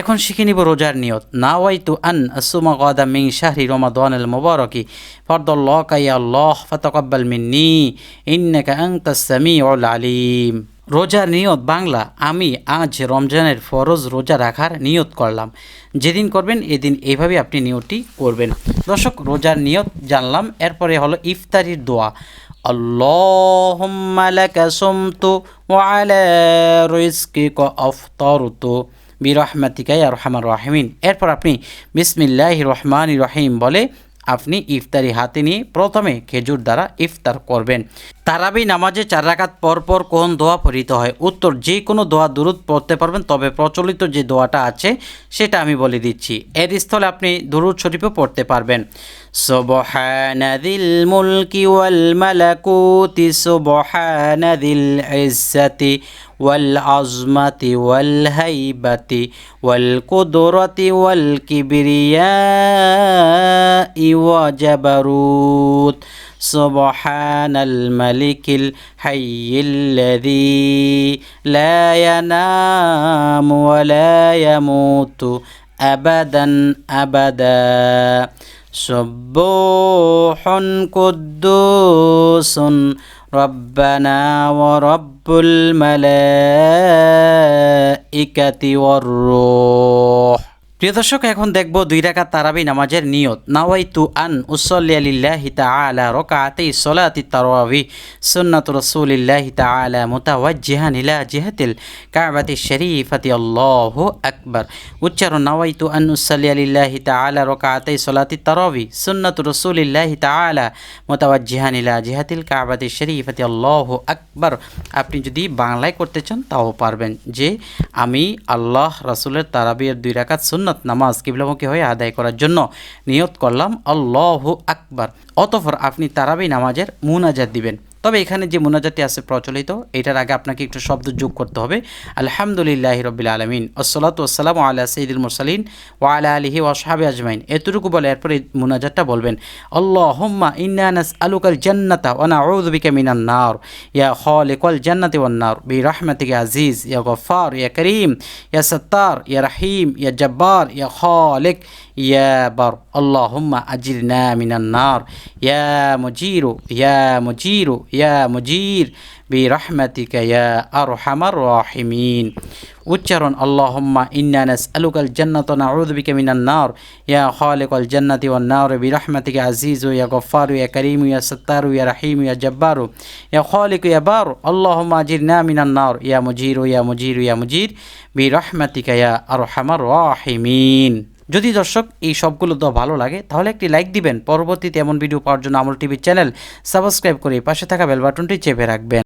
এখন শিখে নিব রোজার নিয়ত। না নাওয়াইতু আন আসুমা গাদা মিং শাহরি রমাদান আল মুবারকি। ফরদুল্লাহ কাইয়া আল্লাহ ফাতাকাব্বাল মিন্নি। ইন্নাকা আনতাস সামিউল আলিম। রোজার নিয়ত বাংলা, আমি আজ রমজানের ফরজ রোজা রাখার নিয়ত করলাম। যেদিন করবেন এদিন এইভাবে আপনি নিয়তটি করবেন। দর্শক, রোজার নিয়ত জানলাম, এরপরে হলো ইফতারির দোয়া। আল্লাহুম্মা লাকা সুমতু ওয়া আলা রিজকিকা আফতারতু আর রহমান রাহিমিন। এরপর আপনি বিসমিল্লাহ রহমান রহিম বলে আপনি ইফতারি হাতে নিয়ে প্রথমে খেজুর দ্বারা ইফতার করবেন। তারাবি নামাজে চার রাকাত পর পর কোন দোয়া পড়িতে হয়? উত্তর, যে কোনো দোয়া দুরুদ পড়তে পারবেন, তবে প্রচলিত যে দোয়াটা আছে, সেটা আমি বলে দিচ্ছি। এর স্থলে আপনি দুরুদ শরীফও পড়তে পারবেন। সুবহানাদিল মুলকি ওয়াল মালাকুতি, সুবহানাদিল ইজ্জাতি ওয়াল আজমাতি ওয়াল হাইবাতি ওয়াল কুদরতি ওয়াল কিবরিয়াই ওয়া জাবারুত سبحان الملك الحي الذي لا ينام ولا يموت أبدا أبدا. سبوح قدوس ربنا ورب الملائكة والروح. প্রিয় দর্শক, এখন দেখব দুই রাকাত তারাবি নামাজের নিয়ত। নাওয়াইতু আন উসল্লি আলিল্লাহি তাআলা রাকাতাই সলাতি তারাবি সুন্নাত রাসূলিল্লাহি তাআলা মুতাওয়াজ্জিহান ইলা জিহাতিল কাবাতি শরীফাতি। আল্লাহু আকবার। উচ্চারণ, নাওয়াইতু আন উসল্লি আলিল্লাহি তাআলা রাকাতাই সলাতি তারাবি সুন্নাত রাসূলিল্লাহি তাআলা মুতাওয়াজ্জিহান ইলা জিহাতিল কাবাতি শরীফাতি। আল্লাহু আকবার। আপনি যদি বাংলায় করতে চান, তাও পারবেন যে আমি আল্লাহ রাসূলের তারাবির দুই রাকাত সুন্নাত নামাজ কিবলামুখী হয়ে আদায় করার জন্য নিয়ত করলাম, আল্লাহ আকবার। অতফর আপনি তারাবি নামাজের মুনাজাত দিবেন। তবে এখানে যে মোনাজাতটি আছে প্রচলিত, এটার আগে আপনাকে একটু শব্দ যোগ করতে হবে। আলহামদুলিল্লাহ রবিল আলমিন। ওসলাত ওসালাম আল্লাহ সঈদুল মুরসালিন ওয়া আলা আলিহি ওয়াসাহাবি আজমাইন। এতটুকু বলে এরপরে মোনাজাতটা বলবেন। আল্লাহ হোম্মা ইন্নানাস আলুকাল জান্নাতা ওয়ানা আউযুবিকা মিনান নার। ইয়া খালিকাল জান্নাতি ওয়ান নার। বি রাহমাতিকা আজিজ, ইয়া গফার ইয়া করিম, ইয়া সত্তার, ইয়া রহিম, ইয়া জব্বার, ইয়া খালিক ইয়া বার, আল্লাহুম্মা আজিরনা মিনান নার। ইয়া মুজিরু ইয়া মুজিরু, ইয়া মুজির, বিরহমাতিকা ইয়া আরহামার রাহিমিন। উচ্চারণ, আল্লাহুম্মা ইন্না নাসআলুকাল জান্নাতা নাউযু বিকা মিনান নার। ইয়া খালিকাল জান্নাতি ওয়ান নার, বিরহমাতিকা আজিজ ইয়া গফফার, ইয়া করিম, ইয়া সত্তার, ইয়া রহিম, ইয়া জব্বার। ইয়া খালিক, ইয়া বার, আল্লাহুম্মা আজিরনা মিনান নার। ইয়া মুজির ইয়া মুজির ইয়া মুজির, বিরহমাতিকা ইয়া আরহামার রাহিমিন। যদি দর্শক এই সবগুলো দ ভালো লাগে, তাহলে একটি লাইক দিবেন। পরবর্তীতে এমন ভিডিও পাওয়ার জন্য আমল টিভির চ্যানেল সাবস্ক্রাইব করে পাশে থাকা বেল বাটনটি চেপে রাখবেন।